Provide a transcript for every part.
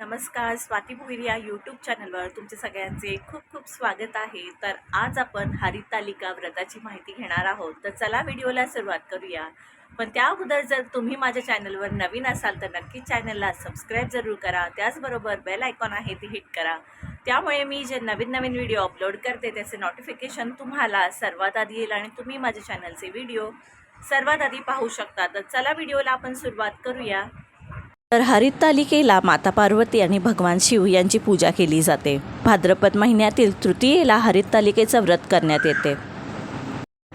नमस्कार स्वाती भोईर या यूट्यूब चॅनलवर तुमचे सगळ्यांचे खूप खूप स्वागत आहे. तर आज आपण हरितालिका व्रताची माहिती घेणार आहोत. तर चला व्हिडिओला सुरुवात करूया. पण त्या अगोदर जर तुम्ही माझ्या चॅनलवर नवीन असाल तर नक्की चॅनलला सबस्क्राईब जरूर करा. त्याचबरोबर बेल आयकॉन आहे ते हिट करा. त्यामुळे मी जे नवीन नवीन व्हिडिओ अपलोड करते त्याचे नोटिफिकेशन तुम्हाला सर्वात आधी येईल आणि तुम्ही माझ्या चॅनलचे व्हिडिओ सर्वात आधी पाहू शकता. तर चला व्हिडिओला आपण सुरुवात करूया. तर हरितालिकेला माता पार्वती आणि भगवान शिव यांची पूजा केली जाते. भाद्रपद महिन्यातील तृतीयेला हरितालिकेचं व्रत करण्यात येते.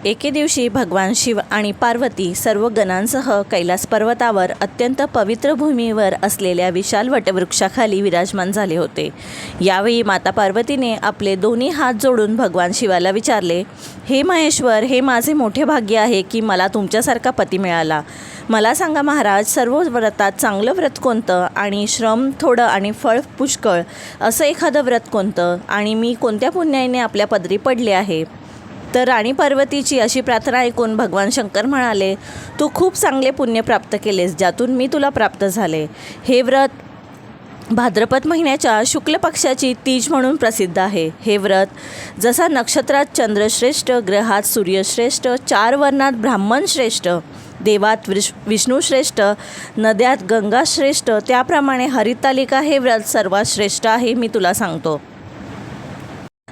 एके दिवशी भगवान शिव आणि पार्वती सर्व गणांसह कैलास पर्वतावर अत्यंत पवित्र भूमीवर असलेल्या विशाल वटवृक्षाखाली विराजमान झाले होते. यावेळी माता पार्वतीने आपले दोन्ही हात जोडून भगवान शिवाला विचारले हे महेश्वर हे माझे मोठे भाग्य आहे की मला तुमच्यासारखा पती मिळाला. मला सांगा महाराज सर्व व्रतात चांगलं व्रत कोणतं आणि श्रम थोडं आणि फळ पुष्कळ असं एखादं व्रत कोणतं आणि मी कोणत्या पुण्याने आपल्या पदरी पडले आहे? तर राणी पार्वतीची अशी प्रार्थना ऐकून भगवान शंकर म्हणाले तू खूप चांगले पुण्य प्राप्त केलेस ज्यातून मी तुला प्राप्त झाले. हे व्रत भाद्रपद महिन्याच्या शुक्ल पक्षाची तीज म्हणून प्रसिद्ध आहे. हे व्रत जसा नक्षत्रात चंद्रश्रेष्ठ ग्रहात सूर्यश्रेष्ठ चार वर्णात ब्राह्मण श्रेष्ठ देवात विष विष्णुश्रेष्ठ नद्यात गंगाश्रेष्ठ त्याप्रमाणे हरितालिका हे व्रत सर्वात श्रेष्ठ आहे मी तुला सांगतो.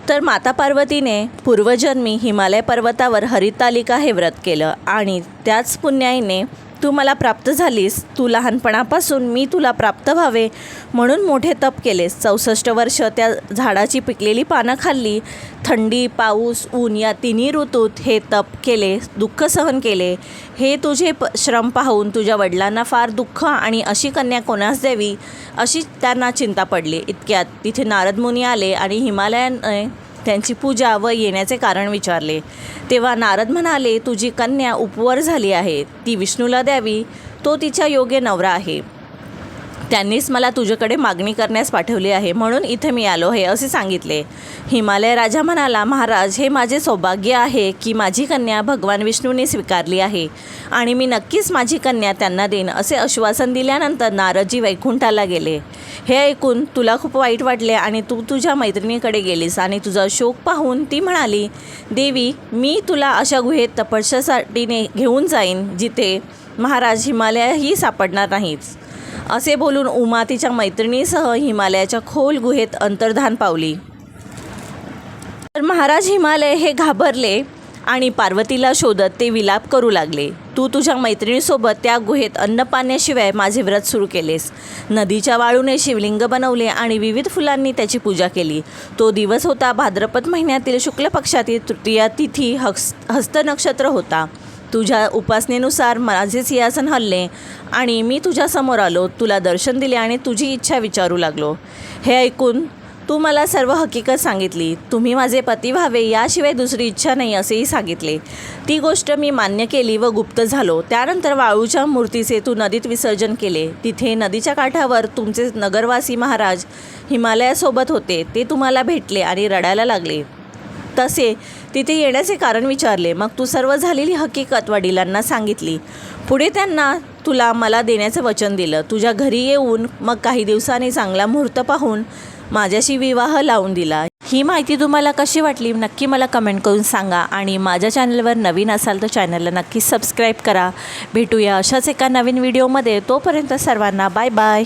तर माता पार्वतीने पूर्वजन्मी हिमालय पर्वतावर हरितालिका हे व्रत केलं आणि त्याच पुण्याईने तू मला प्राप्त झालीस. तू लहानपणापासून मी तुला प्राप्त व्हावे म्हणून मोठे तप केलेस. चौसष्ट वर्ष त्या झाडाची पिकलेली पानं खाल्ली. थंडी पाऊस ऊन या तिन्ही ऋतूत हे तप केले दुःख सहन केले. हे तुझे प श्रम पाहून तुझ्या वडिलांना फार दुःख आणि अशी कन्या कोणास द्यावी? अशी त्यांना चिंता पडली. इतक्यात तिथे नारद मुनी आले आणि हिमालयाने त्यांची पूजा व येण्याचे कारण विचारले. तेव्हा नारद म्हणाले तुझी कन्या उपवर झाली आहे. ती विष्णूला द्यावी. तो तिच्या योग्य नवरा आहे. त्यांनीच मला तुझ्याकडे मागणी करण्यास पाठवली आहे म्हणून इथे मी आलो आहे असे सांगितले. हिमालय राजा म्हणाला महाराज हे माझे सौभाग्य आहे की माझी कन्या भगवान विष्णूने स्वीकारली आहे आणि मी नक्कीच माझी कन्या त्यांना देईन असे आश्वासन दिल्यानंतर नारदजी वैकुंठाला गेले. हे ऐकून तुला खूप वाईट वाटले आणि तू तुझ्या मैत्रिणीकडे गेलीस आणि तुझा शोक पाहून ती म्हणाली देवी मी तुला अशा गुहेत तपस्यासाठीने घेऊन जाईन जिथे महाराज हिमालयही सापडणार नाहीच असे बोलून उमा तिच्या मैत्रिणीसह हिमालयाच्या खोल गुहेत अंतर्धान पावली. तर महाराज हिमालय हे घाबरले आणि पार्वतीला शोधत ते विलाप करू लागले. तू तुझ्या मैत्रिणीसोबत त्या गुहेत अन्न पाण्याशिवाय माझे व्रत सुरू केलेस. नदीच्या वाळूने शिवलिंग बनवले आणि विविध फुलांनी त्याची पूजा केली. तो दिवस होता भाद्रपद महिन्यातील शुक्ल पक्षातील तृतीया तिथी हस् हस्त नक्षत्र होता. तुझ्या उपासनेनुसार माझे सिंहासन हल्ले आणि मी तुझ्यासमोर आलो. तुला दर्शन दिले आणि तुझी इच्छा विचारू लागलो. हे ऐकून तू मला सर्व हकीकत सांगितली. तुम्ही माझे पती व्हावे याशिवाय दुसरी इच्छा नाही असेही सांगितले. ती गोष्ट मी मान्य केली व गुप्त झालो. त्यानंतर वाळूच्या मूर्तीचे तू नदीत विसर्जन केले. तिथे नदीच्या काठावर तुमचे नगरवासी महाराज हिमालयासोबत होते. ते तुम्हाला भेटले आणि रडायला लागले. तसे तिथे येण्याचे कारण विचारले. मग तू सर्व झालेली हकीकत वडिलांना सांगितली. पुढे त्यांना तुला मला देण्याचं वचन दिलं. तुझ्या घरी येऊन मग काही दिवसांनी चांगला मुहूर्त पाहून माझ्याशी विवाह लावून दिला. ही माहिती तुम्हाला कशी वाटली नक्की मला कमेंट करून सांगा आणि माझ्या चॅनलवर नवीन असाल तर चॅनलला नक्की सबस्क्राईब करा. भेटूया अशाच एका नवीन व्हिडिओमध्ये. तोपर्यंत सर्वांना बाय बाय.